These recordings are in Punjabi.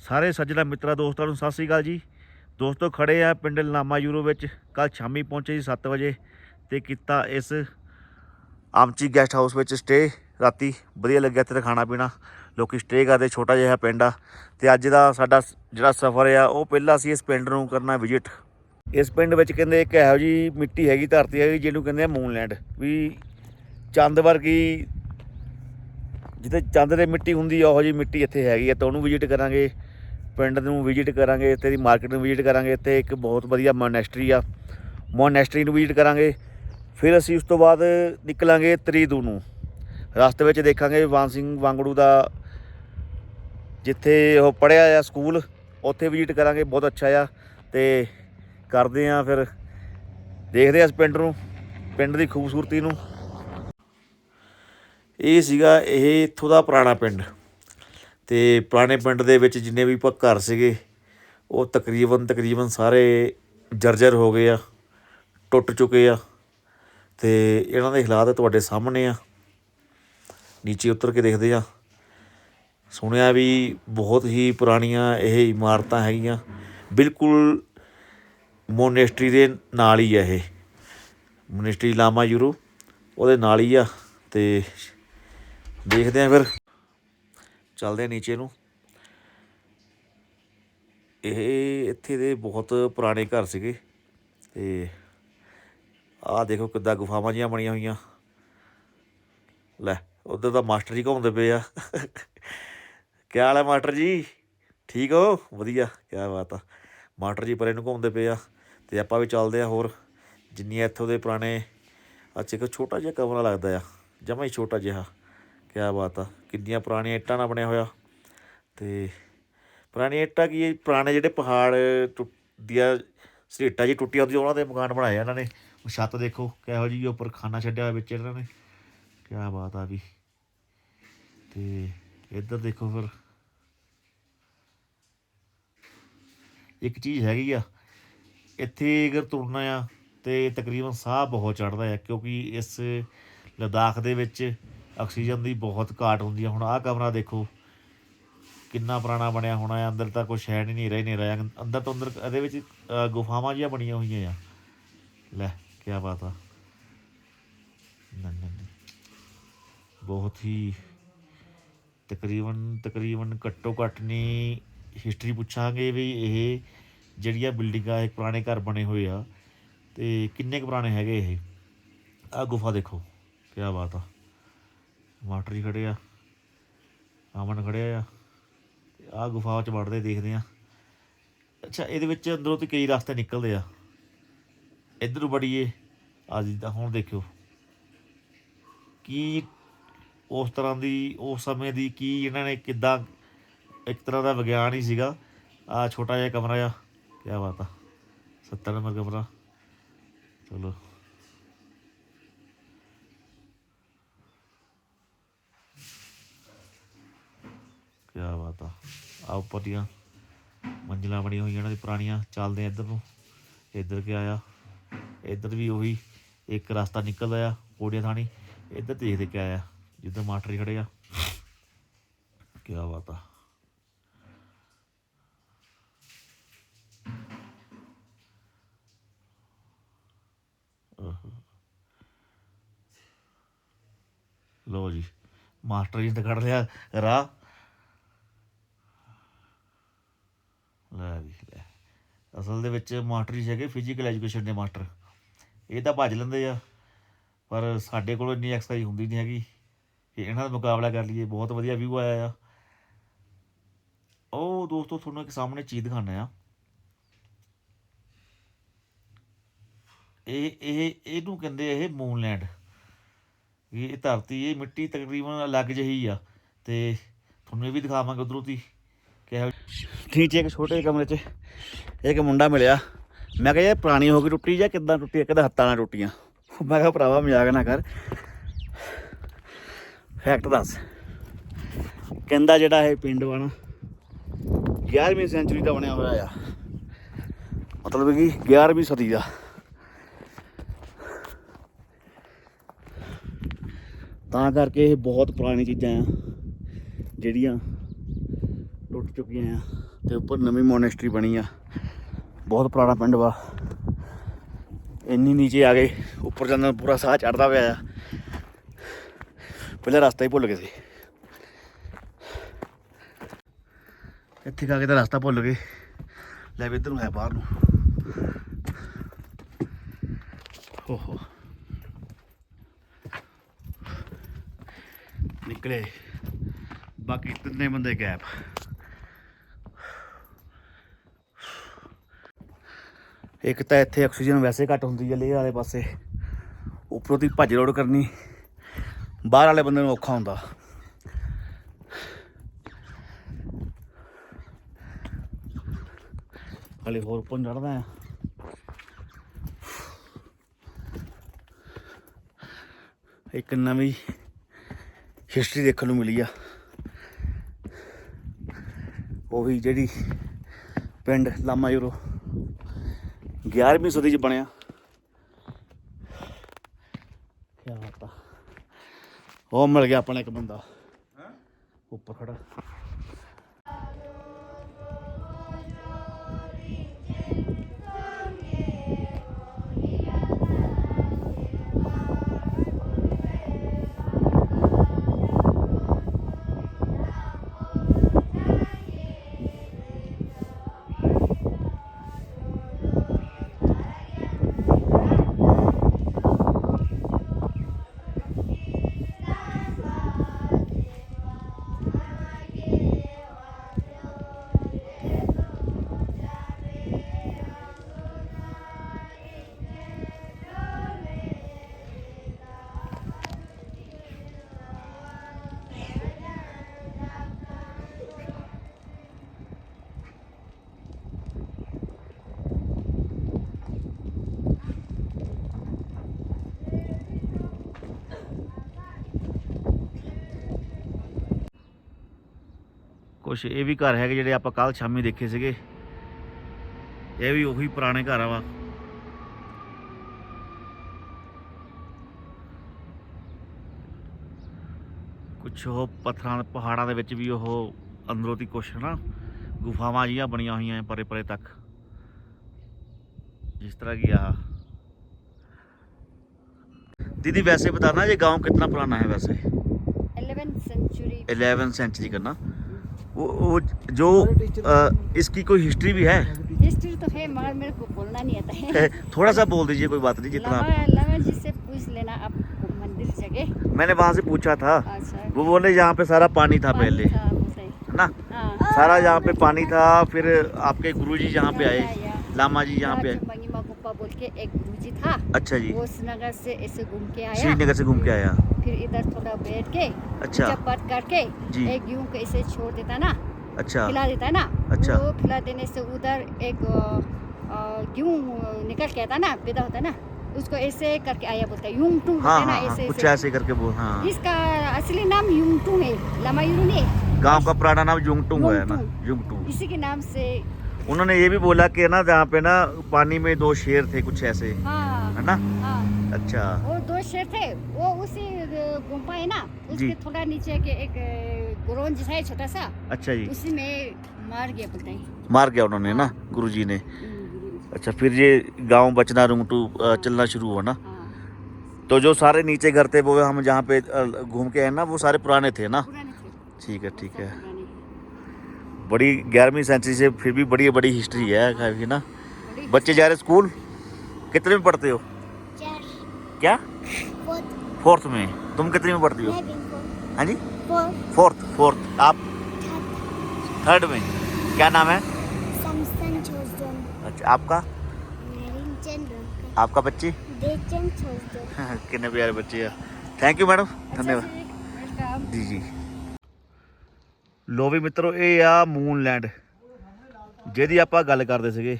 ਸਾਰੇ ਸੱਜਣਾ ਮਿੱਤਰਾਂ, ਦੋਸਤਾਂ ਨੂੰ ਸਤਿ ਸ੍ਰੀ ਅਕਾਲ ਜੀ। ਦੋਸਤੋ, ਖੜੇ ਆ ਪਿੰਡ ਲਾਮਾ ਯੂਰੋ ਵਿੱਚ। ਕੱਲ ਸ਼ਾਮੀ ਪਹੁੰਚੇ ਜੀ 7 ਵਜੇ ਤੇ ਕੀਤਾ ਇਸ ਆਮਚੀ ਗੈਸਟ ਹਾਊਸ ਵਿੱਚ ਸਟੇ ਰਾਤੀ ਵਧੀਆ ਲੱਗਿਆ ਇੱਥੇ ਦਾ ਖਾਣਾ ਪੀਣਾ। ਲੋਕੀ ਸਟੇ ਕਰਦੇ, ਛੋਟਾ ਜਿਹਾ ਪਿੰਡ ਆ। ਤੇ ਅੱਜ ਦਾ ਸਾਡਾ ਜਿਹੜਾ ਸਫ਼ਰ ਆ, ਉਹ ਪਹਿਲਾਂ ਅਸੀਂ ਇਸ ਪਿੰਡ ਨੂੰ ਕਰਨਾ ਵਿਜ਼ਿਟ ਇਸ ਪਿੰਡ ਵਿੱਚ ਕਹਿੰਦੇ ਇੱਕ ਇਹੋ ਜੀ ਮਿੱਟੀ ਹੈਗੀ, ਧਰਤੀ ਹੈਗੀ, ਜਿਹਨੂੰ ਕਹਿੰਦੇ ਆ ਮੂਨਲੈਂਡ ਵੀ ਚੰਦ ਵਰਗੀ, ਜਿੱਥੇ ਚੰਦ ਦੇ ਮਿੱਟੀ ਹੁੰਦੀ ਆ, ਉਹੋ ਜੀ ਮਿੱਟੀ ਇੱਥੇ ਹੈਗੀ ਆ, ਤਾਂ ਉਹਨੂੰ ਵਿਜ਼ਿਟ ਕਰਾਂਗੇ। ਪਿੰਡ ਨੂੰ ਵਿਜ਼ਿਟ ਕਰਾਂਗੇ, ਇੱਥੇ ਦੀ ਮਾਰਕੀਟ ਨੂੰ ਵਿਜ਼ਿਟ ਕਰਾਂਗੇ, ਇੱਥੇ ਇੱਕ ਬਹੁਤ ਵਧੀਆ ਮੋਨੈਸਟਰੀ ਆ। ਮੋਨੈਸਟਰੀ ਨੂੰ ਵਿਜ਼ਿਟ ਕਰਾਂਗੇ, ਫਿਰ ਅਸੀਂ ਉਸ ਤੋਂ ਬਾਅਦ ਨਿਕਲਾਂਗੇ ਤਰੀਦੂ ਨੂੰ। ਰਸਤੇ ਵਿੱਚ ਦੇਖਾਂਗੇ ਵਾਨ ਸਿੰਘ ਵਾਂਗੜੂ ਦਾ, ਜਿੱਥੇ ਉਹ ਪੜਿਆ ਆ ਸਕੂਲ, ਉੱਥੇ ਵਿਜ਼ਿਟ ਕਰਾਂਗੇ, ਬਹੁਤ ਅੱਛਾ ਆ। ਤੇ ਕਰਦੇ ਆ ਫਿਰ, ਦੇਖਦੇ ਆ ਇਸ ਪਿੰਡ ਨੂੰ, ਪਿੰਡ ਦੀ ਖੂਬਸੂਰਤੀ ਨੂੰ। ਇਹ ਸੀਗਾ ਇਹ ਇੱਥੋਂ ਦਾ ਪੁਰਾਣਾ ਪਿੰਡ। ਅਤੇ ਪੁਰਾਣੇ ਪਿੰਡ ਦੇ ਵਿੱਚ ਜਿੰਨੇ ਵੀ ਪ ਘਰ ਸੀਗੇ, ਉਹ ਤਕਰੀਬਨ ਤਕਰੀਬਨ ਸਾਰੇ ਜਰਜਰ ਹੋ ਗਏ ਆ, ਟੁੱਟ ਚੁੱਕੇ ਆ ਅਤੇ ਇਹਨਾਂ ਦੇ ਹਾਲਾਤ ਤੁਹਾਡੇ ਸਾਹਮਣੇ ਆ। ਨੀਚੇ ਉਤਰ ਕੇ ਦੇਖਦੇ ਆ। ਸੁਣਿਆ ਵੀ ਬਹੁਤ ਹੀ ਪੁਰਾਣੀਆਂ ਇਹ ਇਮਾਰਤਾਂ ਹੈਗੀਆਂ। ਬਿਲਕੁਲ ਮੋਨੈਸਟਰੀ ਦੇ ਨਾਲ ਹੀ ਆ ਇਹ। ਮੋਨੈਸਟਰੀ ਲਾਮਾ ਯੂਰੋ, ਉਹਦੇ ਨਾਲ ਹੀ ਆ ਤੇ ਦੇਖਦੇ ਆ ਫਿਰ। ਚੱਲਦੇ ਆ ਨੀਚੇ ਨੂੰ। ਇਹ ਇੱਥੇ ਦੇ ਬਹੁਤ ਪੁਰਾਣੇ ਘਰ ਸੀਗੇ। ਤੇ ਆਹ ਦੇਖੋ ਕਿੱਦਾਂ ਗੁਫਾਵਾਂ ਜੀਆਂ ਬਣੀਆਂ ਹੋਈਆਂ। ਲੈ, ਉਧਰ ਤਾਂ ਮਾਸਟਰ ਜੀ ਘੁੰਮਦੇ ਪਏ ਆ। ਕੀ ਹਾਲ ਹੈ ਮਾਸਟਰ ਜੀ? ਠੀਕ ਹੋ? ਵਧੀਆ, ਕੀ ਬਾਤ ਆ। ਮਾਸਟਰ ਜੀ ਪਰੇ ਨੂੰ ਘੁੰਮਦੇ ਪਏ ਆ। ਤੇ ਆਪਾਂ ਵੀ ਚੱਲਦੇ ਆ ਹੋਰ। ਜਿੰਨੀਆਂ ਇੱਥੋਂ ਦੇ ਪੁਰਾਣੇ ਅੱਛਾ ਇੱਕ ਛੋਟਾ ਜਿਹਾ ਕਮਰਾ ਲੱਗਦਾ ਆ। ਜਮਾ ਹੀ ਛੋਟਾ ਜਿਹਾ। ਕੀ ਬਾਤ ਆ, ਕਿੰਨੀਆਂ ਪੁਰਾਣੀਆਂ ਇੱਟਾਂ ਨਾਲ ਬਣਿਆ ਹੋਇਆ। ਤੇ ਪੁਰਾਣੀਆਂ ਇੱਟਾਂ ਕੀ ਪੁਰਾਣੇ ਜਿਹੜੇ ਪਹਾੜ ਟੁੱਟਦੀਆਂ, ਸਲੇਟਾਂ ਜੀ ਟੁੱਟੀਆਂ ਹੁੰਦੀਆਂ, ਉਹਨਾਂ ਦੇ ਮਕਾਨ ਬਣਾਏ ਆ ਇਹਨਾਂ ਨੇ। ਉਹ ਛੱਤ ਦੇਖੋ, ਕਿਹੋ ਜਿਹੀ ਉੱਪਰ ਖਾਨਾ ਛੱਡਿਆ ਹੋਇਆ ਵਿੱਚ ਇਹਨਾਂ ਨੇ। ਕੀ ਬਾਤ ਆ ਵੀ। ਤੇ ਇੱਧਰ ਦੇਖੋ ਫਿਰ। ਇੱਕ ਚੀਜ਼ ਹੈਗੀ ਆ, ਇੱਥੇ ਅਗਰ ਤੁਰਨਾ ਆ, ਤੇ ਤਕਰੀਬਨ ਸਾਹ ਬਹੁਤ ਚੜਦਾ ਆ, ਕਿਉਂਕਿ ਇਸ ਲਦਾਖ ਦੇ ਵਿੱਚ ਆਕਸੀਜਨ ਦੀ ਬਹੁਤ ਘਾਟ ਹੁੰਦੀ ਆ। ਹੁਣ ਆਹ ਕਮਰਾ ਦੇਖੋ, ਕਿੰਨਾ ਪੁਰਾਣਾ ਬਣਿਆ ਹੋਣਾ ਹੈ, ਅੰਦਰ ਤਾਂ ਕੁਛ ਹੈ ਨਹੀਂ ਨਹੀਂ ਰਹਿ ਨਹੀਂ ਰਿਹਾ ਅੰਦਰ ਤੋਂ ਅੰਦਰ ਇਹਦੇ ਵਿੱਚ ਗੁਫਾਵਾਂ ਜਿਹੀਆਂ ਬਣੀਆਂ ਹੋਈਆਂ ਆ। ਲੈ ਕੀ ਬਾਤ ਆ। ਨਾ ਬਹੁਤ ਹੀ ਤਕਰੀਬਨ ਤਕਰੀਬਨ ਘੱਟੋ ਘੱਟ ਨਹੀਂ ਹਿਸਟਰੀ ਪੁੱਛਾਂਗੇ ਵੀ ਇਹ ਜਿਹੜੀਆਂ ਬਿਲਡਿੰਗਾਂ ਇਹ ਪੁਰਾਣੇ ਘਰ ਬਣੇ ਹੋਏ ਆ। ਤੇ ਕਿੰਨੇ ਕੁ ਪੁਰਾਣੇ ਹੈਗੇ ਇਹ? ਆ ਗੁਫਾ ਦੇਖੋ ਕੀ ਬਾਤ ਆ। ਮਾਸਟਰ ਜੀ ਖੜੇ ਆ, ਅਮਨ ਖੜੇ ਆ ਆ ਗੁਫਾ ਚ ਵੜਦੇ ਦੇਖਦੇ ਆ। ਅੱਛਾ, ਇਹਦੇ ਵਿੱਚ ਅੰਦਰੋਂ ਤੇ ਕਈ ਰਸਤੇ ਨਿਕਲਦੇ ਆ। ਇੱਧਰ ਨੂੰ ਬੜੀਏ ਆ ਜਿੱਦਾਂ ਹੁਣ ਦੇਖਿਓ। ਕੀ ਉਸ ਤਰ੍ਹਾਂ ਦੀ, ਉਸ ਸਮੇਂ ਦੀ ਕੀ ਇਹਨਾਂ ਨੇ ਕਿੱਦਾਂ ਇੱਕ ਤਰ੍ਹਾਂ ਦਾ ਵਿਗਿਆਨ ਹੀ ਸੀਗਾ। ਆ ਛੋਟਾ ਜਿਹਾ ਕਮਰਾ ਆ ਕੀ ਬਾਤ ਆ। 70 ਨੰਬਰ ਕਮਰਾ। ਚਲੋ। ਕੀ ਬਾਤ ਆ। ਆ ਉੱਪਰ ਦੀਆਂ ਮੰਜ਼ਿਲਾਂ ਬਣੀਆਂ ਹੋਈਆਂ ਇਹਨਾਂ ਦੀ ਪੁਰਾਣੀਆਂ। ਚੱਲਦੇ ਆ ਇੱਧਰ ਨੂੰ। ਇੱਧਰ ਕੇ ਆਇਆ ਇੱਧਰ ਵੀ ਉਹੀ ਇੱਕ ਰਸਤਾ ਨਿਕਲਦਾ ਆ, ਕੋੜੀਆਂ ਥਾਣੀ। ਇੱਧਰ ਦੇਖਦੇ ਕੇ ਆਇਆ ਜਿੱਧਰ ਮਾਸਟਰ ਜੀ ਖੜੇ ਆ। ਕੀ ਬਾਤ ਆ। ਆਹੋ। ਲਓ ਜੀ, ਮਾਸਟਰ ਜੀ ਨੇ ਤਾਂ ਕੱਢ ਲਿਆ। ਰਾਹ ਲੈ ਵੀ ਲੈ ਅਸਲ ਦੇ ਵਿੱਚ ਮਾਸਟਰ ਜੀ ਹੈਗੇ ਫਿਜ਼ੀਕਲ ਐਜੂਕੇਸ਼ਨ ਦੇ ਮਾਸਟਰ। ਇਹ ਤਾਂ ਭੱਜ ਲੈਂਦੇ ਆ, ਪਰ ਸਾਡੇ ਕੋਲ ਇੰਨੀ ਐਕਸਰਸਾਈਜ਼ ਹੁੰਦੀ ਨਹੀਂ ਹੈਗੀ ਕਿ ਇਹਨਾਂ ਦਾ ਮੁਕਾਬਲਾ ਕਰ ਲਈਏ। ਬਹੁਤ ਵਧੀਆ ਵਿਊ ਆਇਆ ਆ। ਉਹ ਦੋਸਤੋ, ਤੁਹਾਨੂੰ ਇੱਕ ਸਾਹਮਣੇ ਚੀਜ਼ ਦਿਖਾਣਾ ਆ। ਇਹ ਇਹ, ਇਹਨੂੰ ਕਹਿੰਦੇ ਇਹ ਮੂਨਲੈਂਡ ਇਹ ਧਰਤੀ, ਇਹ ਮਿੱਟੀ ਤਕਰੀਬਨ ਅਲੱਗ ਜਿਹੀ ਆ। ਤੇ ਤੁਹਾਨੂੰ ਇਹ ਵੀ ਦਿਖਾਵਾਂਗੇ ਉਧਰੋਂ ਦੀ। ਕਿਹੋ ਨੀਚੇ ਇੱਕ ਛੋਟੇ ਕਮਰੇ 'ਚ ਇੱਕ ਮੁੰਡਾ ਮਿਲਿਆ। ਮੈਂ ਕਿਹਾ ਯਾਰ ਪੁਰਾਣੀ ਹੋ ਗਈ ਟੁੱਟੀ ਜਾਂ ਕਿੱਦਾਂ ਟੁੱਟੀ ਹੈ ਹੱਥਾਂ ਨਾਲ ਟੁੱਟੀਆਂ ਮੈਂ ਕਿਹਾ, ਭਰਾਵਾ, ਮਜ਼ਾਕ ਨਾ ਕਰ। ਫੈਕਟ ਦੱਸ। ਕਹਿੰਦਾ ਜਿਹੜਾ ਇਹ ਪਿੰਡ ਵਾ ਨਾ 11ਵੀਂ ਸੈਂਚੁਰੀ ਦਾ ਬਣਿਆ ਹੋਇਆ ਆ। ਮਤਲਬ ਕਿ 11ਵੀਂ ਸਦੀ ਦਾ। ਤਾਂ ਕਰਕੇ ਇਹ ਬਹੁਤ ਪੁਰਾਣੀ ਚੀਜ਼ਾਂ ਆ, ਜਿਹੜੀਆਂ ਚੁੱਕੀਆਂ ਆ ਤੇ ਉੱਪਰ ਨਵੀਂ ਮੋਨੈਸਟਰੀ ਬਣੀ ਆ। ਬਹੁਤ ਪੁਰਾਣਾ ਪਿੰਡ ਵਾ। ਇੰਨੀ ਨੀਚੇ ਆ ਗਏ ਉੱਪਰ ਜਾਂਦਾ ਪੂਰਾ ਸਾਹ ਚੜਦਾ ਪਿਆ ਆ। ਪਹਿਲਾਂ ਰਸਤਾ ਹੀ ਭੁੱਲ ਗਏ ਸੀ। ਇੱਥੇ ਆ ਕੇ ਤਾਂ ਰਸਤਾ ਭੁੱਲ ਗਏ। ਲੈ ਵੀ ਇੱਧਰ ਨੂੰ ਹੈ ਬਾਹਰ ਨੂੰ। ਹੋ ਨਿਕਲੇ। ਬਾਕੀ ਤਿੰਨੇ ਬੰਦੇ ਗੈਪ ਇੱਕ ਤਾਂ ਇੱਥੇ ਆਕਸੀਜਨ ਵੈਸੇ ਘੱਟ ਹੁੰਦੀ ਹੈ ਲੇਹ ਵਾਲੇ ਪਾਸੇ। ਉੱਪਰੋਂ ਦੀ ਭੱਜ ਰੋੜ ਕਰਨੀ, ਬਾਹਰ ਵਾਲੇ ਬੰਦੇ ਨੂੰ ਔਖਾ ਹੁੰਦਾ। ਹਲੇ ਹੋਰ ਉੱਪਰ ਚੜਦਾ ਆ। ਇੱਕ ਨਵੀਂ ਹਿਸਟਰੀ ਦੇਖਣ ਨੂੰ ਮਿਲੀ ਆ। ਉਹ ਵੀ ਜਿਹੜੀ ਪਿੰਡ ਲਾਮਾ ਯੂਰੋ 11ਵੀਂ ਸਦੀ ਚ ਬਣਿਆ। ਕੀ ਬਾਤ ਆ। ਉਹ ਮਿਲ ਗਿਆ ਆਪਣਾ ਇੱਕ ਬੰਦਾ। ਉੱਪਰ ਖੜਾ। ਕੁਛ ਇਹ ਵੀ ਘਰ ਹੈਗੇ ਜਿਹੜੇ ਆਪਾਂ ਕੱਲ ਸ਼ਾਮੀ ਦੇਖੇ ਸੀਗੇ ਇਹ ਵੀ ਉਹੀ ਪੁਰਾਣੇ ਘਰ ਆ ਵਾ ਕੁਛ ਉਹ ਪੱਥਰਾਂ ਦੇ ਪਹਾੜਾਂ ਦੇ ਵਿੱਚ ਵੀ ਉਹ ਅੰਦਰੋਂ ਦੀ ਕੁਛ ਨਾ ਗੁਫਾਵਾਂ ਜੀਆਂ ਬਣੀਆਂ ਹੋਈਆਂ ਪਰੇ ਪਰੇ ਤੱਕ ਜਿਸ ਤਰ੍ਹਾਂ ਕਿ ਆ दीदी वैसे बताना ये गांव कितना पुराना है वैसे 11th century 11 सेंचुरी करना वो, वो जो अ, इसकी कोई हिस्ट्री भी है? हिस्ट्री तो है मगर मेरे को बोलना नहीं आता है। थोड़ा सा बोल दीजिए कोई बात नहीं जितना लवा लवा जी से पूछ लेना आपको मंदिर जगह। मैंने वहाँ से पूछा था। अच्छा। वो बोले यहाँ पे सारा पानी था पानी पहले। था, है ना? हाँ। सारा यहाँ पे पानी था फिर आपके गुरु जी यहाँ पे आए लामा जी यहाँ पे आए। बोल के एक गुरु जी था। अच्छा जी। वो श्रीनगर से ऐसे घूम के आया। श्रीनगर से घूम के आया। फिर इधर थोड़ा बैठ के अच्छा। जब बात करके एक गेहूँ को ऐसे छोड़ देता ना। अच्छा। खिला देता है ना। अच्छा। वो खिला देने से उधर एक अ, निकल के आता ना पैदा होता है ना उसको ऐसे करके आया बोलता है यूंग टू हाँ है ना हाँ हाँ ऐसे कुछ ऐसे। करके बोल हाँ। इसका असली नाम यूंगटू है लमायूरू ने। गाँव का पुराना नाम जुंगटुंग है ना। जुंगटुंग इसी के नाम से। उन्होंने ये भी बोला कि ना जहाँ पे ना पानी में दो शेर थे कुछ ऐसे हाँ। है ना? हाँ। अच्छा। वो दो शेर थे वो उसी गुम्फा है ना उसके थोड़ा नीचे के एक ग्रोन जैसा है छोटा सा अच्छा जी। उसी में मार गया हैं मार गया उन्होंने ना गुरुजी ने। हम्म, अच्छा फिर ये गाँव बचना रुंगटू चलना शुरू हुआ ना? हाँ। तो जो सारे नीचे घर थे वो हम जहाँ पे घूम के आए ना वो सारे पुराने थे ना? ठीक है ठीक है। बड़ी ग्यारहवीं सेंचुरी से फिर भी बड़ी बड़ी हिस्ट्री है ना? बच्चे जा रहे स्कूल? कितने में पढ़ते हो? क्या फोर्थ फोर्थ में तुम कितने में पढ़ती हो मैं भी फोर्थ हाँ जी फोर्थ फोर्थ फोर्थ आप थर्ड में क्या नाम है समसन छोजन अच्छा आपका नरीन चंद्र आपका बच्ची देचन छोजन कितने प्यारे बच्चे हैं थैंक यू मैडम धन्यवाद वेलकम ਜੀ ਜੀ ਲੋ ਵੀ ਮਿੱਤਰੋ ਇਹ ਆ ਮੂਨਲੈਂਡ ਜਿਹਦੀ ਆਪਾਂ ਗੱਲ ਕਰਦੇ ਸੀਗੇ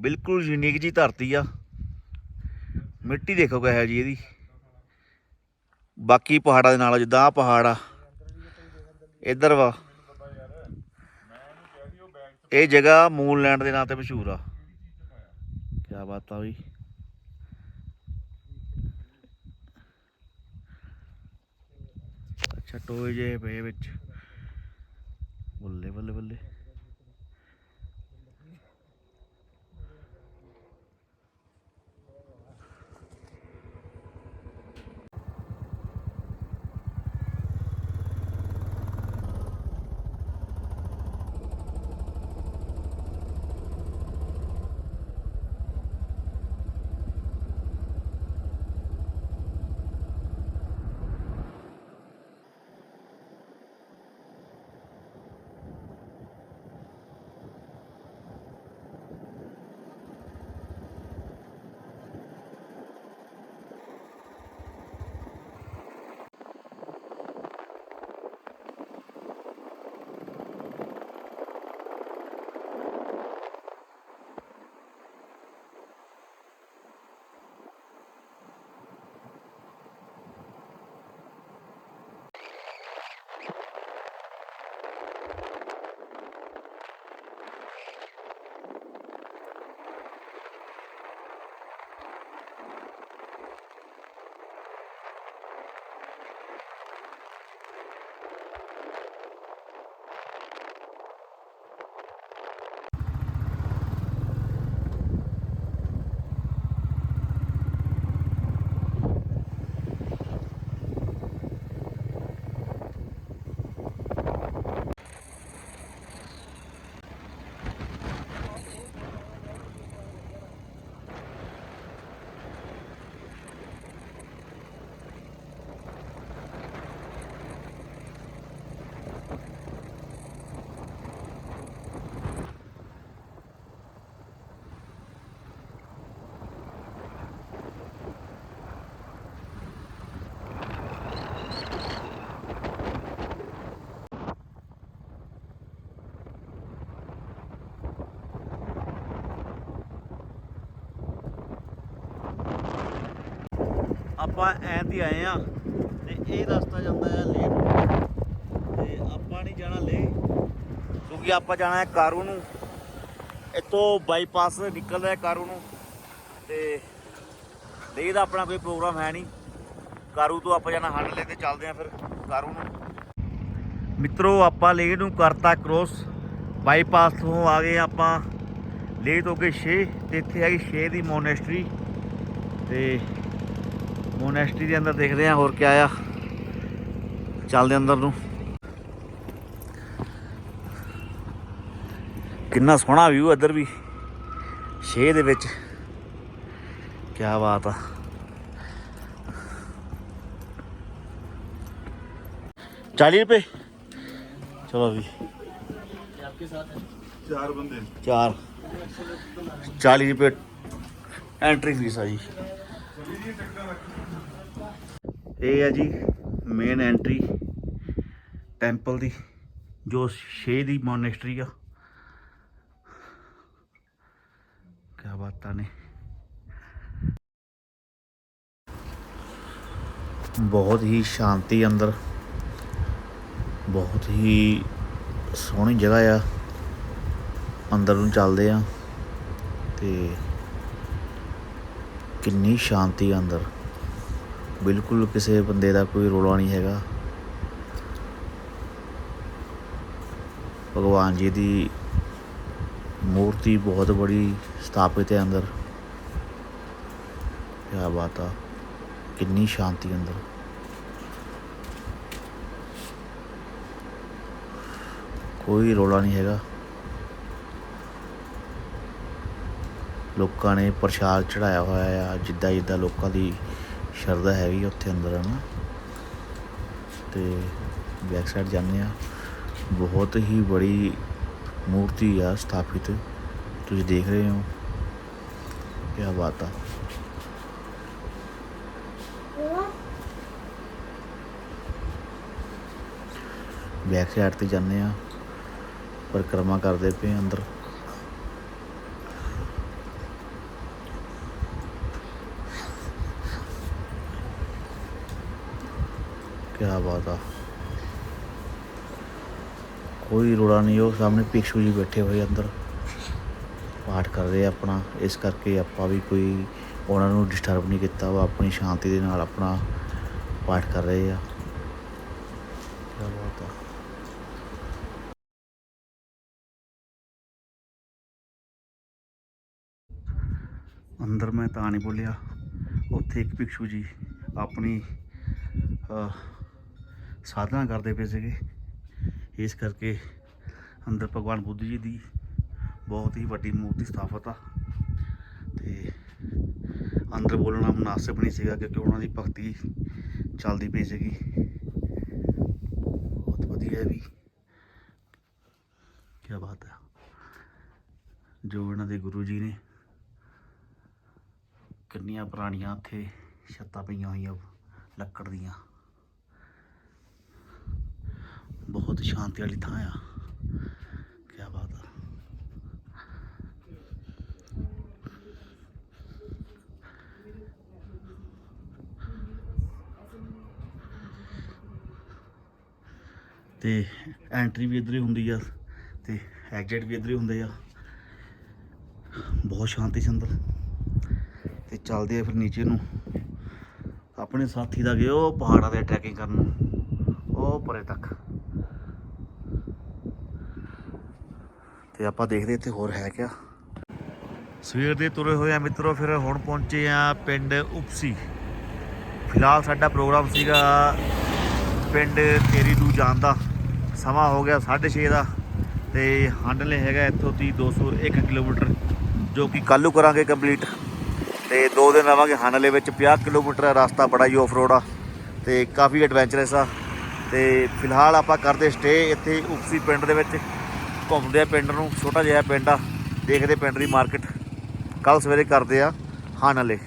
ਬਿਲਕੁਲ ਯੂਨੀਕ ਜੀ ਧਰਤੀ ਆ ਮਿੱਟੀ ਦੇਖੋ ਕਿਹੋ ਜੀ ਇਹਦੀ। ਬਾਕੀ ਪਹਾੜਾਂ ਦੇ ਨਾਲ ਜਿੱਦਾਂ ਆ ਪਹਾੜ ਆ, ਇੱਧਰ ਵਾ। ਇਹ ਜਗ੍ਹਾ ਮੂਨ ਲੈਂਡ ਦੇ ਨਾਂ ਤੇ ਮਸ਼ਹੂਰ ਆ। ਕੀ ਬਾਤ ਆ ਬਈ। ਅੱਛਾ, ਟੋਏ ਜੇ ਪਏ ਵਿੱਚ। ਬੱਲੇ ਬੱਲੇ ਬੱਲੇ। ਆਪਾਂ ਐਂ ਤੇ ਆਏ ਆ ਤੇ ਇਹ ਰਸਤਾ ਜਾਂਦਾ ਹੈ ਲੇ ਨੂੰ। ਤੇ ਆਪਾਂ ਨਹੀਂ ਜਾਣਾ ਲੇ ਕਿਉਂਕਿ ਆਪਾਂ ਜਾਣਾ ਹੈ ਕਾਰੂ ਨੂੰ। ਇੱਥੋਂ ਬਾਈਪਾਸ ਨਿਕਲਦਾ ਹੈ ਕਾਰੂ ਨੂੰ। ਤੇ ਲੇ ਦਾ ਆਪਣਾ ਕੋਈ ਪ੍ਰੋਗਰਾਮ ਹੈ ਨਹੀਂ। ਕਾਰੂ ਤੋਂ ਆਪਾਂ ਜਾਣਾ ਹੰਡਲੇ ਤੇ ਚੱਲਦੇ ਆ ਫਿਰ ਕਾਰੂ ਨੂੰ। ਮਿੱਤਰੋ, ਆਪਾਂ ਲੇ ਨੂੰ ਕਰਤਾ ਕ੍ਰੋਸ ਬਾਈਪਾਸ ਤੋਂ ਆ ਗਏ ਆਪਾਂ। ਲੇ ਤੋਂ ਅੱਗੇ 6 ਤੇ ਇੱਥੇ ਹੈਗੀ 6 ਦੀ ਮੋਨੈਸਟਰੀ ਤੇ ਮੋਨੈਸਟਰੀ ਦੇ ਅੰਦਰ ਦੇਖਦੇ ਆ ਹੋਰ ਕੀ ਆ। ਚੱਲਦੇ ਅੰਦਰ ਨੂੰ। ਕਿੰਨਾ ਸੋਹਣਾ ਵਿਊ ਇੱਧਰ ਵੀ। ਛੇ ਦੇ ਵਿੱਚ। ਕੀ ਬਾਤ ਆ। ਚਾਲੀ ਰੁਪਏ। ਚਲੋ ਵੀ। ਚਾਰ ਬੰਦੇ। ਚਾਰ। 40 ਰੁਪਏ ਐਂਟਰੀ ਫੀਸ ਆ ਜੀ। ਇਹ ਹੈ ਜੀ ਮੇਨ ਐਂਟਰੀ ਟੈਂਪਲ ਦੀ, ਜੋ ਸ਼ੇ ਦੀ ਮੋਨੈਸਟਰੀ ਆ। ਕੀ ਬਾਤਾਂ ਨੇ। ਬਹੁਤ ਹੀ ਸ਼ਾਂਤੀ ਅੰਦਰ। ਬਹੁਤ ਹੀ ਸੋਹਣੀ ਜਗ੍ਹਾ ਆ। ਅੰਦਰ ਨੂੰ ਚੱਲਦੇ ਆ ਤੇ ਕਿੰਨੀ ਸ਼ਾਂਤੀ ਆ ਅੰਦਰ। ਬਿਲਕੁਲ ਕਿਸੇ ਬੰਦੇ ਦਾ ਕੋਈ ਰੋਲਾ ਨਹੀਂ ਹੈਗਾ। ਭਗਵਾਨ ਜੀ ਦੀ ਮੂਰਤੀ ਬਹੁਤ ਬੜੀ ਸਥਾਪਿਤ ਹੈ ਅੰਦਰ। ਕੀ ਬਾਤ ਆ, ਕਿੰਨੀ ਸ਼ਾਂਤੀ ਅੰਦਰ। ਕੋਈ ਰੋਲਾ ਨਹੀਂ ਹੈਗਾ। ਲੋਕਾਂ ਨੇ ਪ੍ਰਸ਼ਾਦ ਚੜਾਇਆ ਹੋਇਆ ਆ ਜਿੱਦਾਂ ਜਿੱਦਾਂ ਲੋਕਾਂ ਦੀ ਸ਼ਰਧਾ ਹੈਗੀ ਆ ਉੱਥੇ ਅੰਦਰ ਹਨਾ। ਤੇ ਬੈਕ ਸਾਈਡ ਜਾਂਦੇ ਆ ਬਹੁਤ ਹੀ ਬੜੀ ਮੂਰਤੀ ਆ ਸਥਾਪਿਤ। ਤੁਸੀਂ ਦੇਖ ਰਹੇ ਹੋ। ਕੀ ਬਾਤ ਆ। ਬੈਕ ਸਾਈਡ ਤੇ ਜਾਂਦੇ ਆ ਪਰਿਕਰਮਾ ਕਰਦੇ ਪਏ ਅੰਦਰ। ਕੀ ਬਾਤ ਆ। ਕੋਈ ਰੋੜਾ ਨਹੀਂ, ਉਹ ਸਾਹਮਣੇ ਭਿਕਸ਼ੂ ਜੀ ਬੈਠੇ ਹੋਏ ਅੰਦਰ। ਪਾਠ ਕਰ ਰਹੇ ਆਪਣਾ, ਇਸ ਕਰਕੇ ਆਪਾਂ ਵੀ ਕੋਈ ਉਹਨਾਂ ਨੂੰ ਡਿਸਟਰਬ ਨਹੀਂ ਕੀਤਾ, ਉਹ ਆਪਣੀ ਸ਼ਾਂਤੀ ਦੇ ਨਾਲ ਆਪਣਾ ਪਾਠ ਕਰ ਰਹੇ ਆ। ਕੀ ਬਾਤ ਆ। ਅੰਦਰ ਮੈਂ ਤਾਂ ਨਹੀਂ ਬੋਲਿਆ, ਉੱਥੇ ਇੱਕ ਭਿਕਸ਼ੂ ਜੀ ਆਪਣੀ ਸਾਧਨਾ ਕਰਦੇ ਪਏ ਸੀਗੇ। ਇਸ ਕਰਕੇ ਅੰਦਰ ਭਗਵਾਨ ਬੁੱਧ ਜੀ ਦੀ ਬਹੁਤ ਹੀ ਵੱਡੀ ਮੂਰਤੀ ਸਥਾਪਿਤ ਆ। ਤੇ ਅੰਦਰ ਬੋਲਣਾ ਮੁਨਾਸਿਬ ਨਹੀਂ ਸੀਗਾ ਕਿਉਂਕਿ ਉਹਨਾਂ ਦੀ ਭਗਤੀ ਚੱਲਦੀ ਪਈ ਸੀਗੀ। ਬਹੁਤ ਵਧੀਆ ਵੀ। ਕੀ ਬਾਤ ਹੈ ਜੋ ਇਹਨਾਂ ਦੇ ਗੁਰੂ ਜੀ ਨੇ ਕਿੰਨੀਆਂ ਪੁਰਾਣੀਆਂ ਇੱਥੇ ਛੱਤਾਂ ਪਈਆਂ ਹੋਈਆਂ, ਲੱਕੜ ਦੀਆਂ। ਬਹੁਤ ਸ਼ਾਂਤੀ ਵਾਲੀ ਥਾਂ ਆ। ਕੀ ਬਾਤ ਆ। ਤੇ ਐਂਟਰੀ ਵੀ ਇੱਧਰ ਹੀ ਹੁੰਦੀ ਆ ਤੇ ਐਗਜ਼ਿਟ ਵੀ ਇੱਧਰ ਹੀ ਹੁੰਦੇ ਆ। ਬਹੁਤ ਸ਼ਾਂਤੀ ਸੀ ਅੰਦਰ ਤੇ ਚੱਲਦੇ ਆ ਫਿਰ ਨੀਚੇ ਨੂੰ। ਆਪਣੇ ਸਾਥੀ ਦਾ ਗਏ ਉਹ ਪਹਾੜਾਂ ਤੇ ਟਰੈਕਿੰਗ ਕਰਨ। ਨੂੰ ਉਹ ਪਰੇ ਤੱਕ। ਤੇ ਆਪਾਂ ਦੇਖਦੇ ਇੱਥੇ ਹੋਰ ਹੈ ਕਿਆ। ਸਵੇਰ ਦੇ ਤੁਰੇ ਹੋਏ ਆ ਮਿੱਤਰੋ, ਫਿਰ ਹੁਣ ਪਹੁੰਚੇ ਆ ਪਿੰਡ ਉਪਸੀ। ਫਿਲਹਾਲ ਸਾਡਾ ਪ੍ਰੋਗਰਾਮ ਸੀਗਾ ਪਿੰਡ ਤੇਰੀ ਨੂੰ ਜਾਣ ਦਾ। ਸਮਾਂ ਹੋ ਗਿਆ 6:30 ਦਾ ਤੇ ਹੰਡਲੇ ਹੈਗਾ ਇੱਥੋਂ ਦੀ 201 ਕਿਲੋਮੀਟਰ, ਜੋ ਕਿ ਕੱਲ੍ਹ ਨੂੰ ਕਰਾਂਗੇ ਕੰਪਲੀਟ। ਤੇ ਦੋ ਦਿਨ ਰਵਾਂਗੇ ਹੰਡਲੇ ਵਿੱਚ 50 ਕਿਲੋਮੀਟਰ ਰਸਤਾ ਬੜਾ ਹੀ ਆਫ-ਰੋਡ ਆ ਤੇ ਕਾਫੀ ਐਡਵੈਂਚਰਸ ਆ। ਤੇ ਫਿਲਹਾਲ ਆਪਾਂ ਕਰਦੇ ਸਟੇ ਇੱਥੇ ਉਪਸੀ ਪਿੰਡ ਦੇ ਵਿੱਚ। ਘੁੰਮਦੇ ਆ ਪਿੰਡ ਨੂੰ, ਛੋਟਾ ਜਿਹਾ ਪਿੰਡ ਆ, ਦੇਖਦੇ ਪਿੰਡ ਦੀ ਮਾਰਕੀਟ। ਕੱਲ ਸਵੇਰੇ ਕਰਦੇ ਆ ਹੰਡਲੇ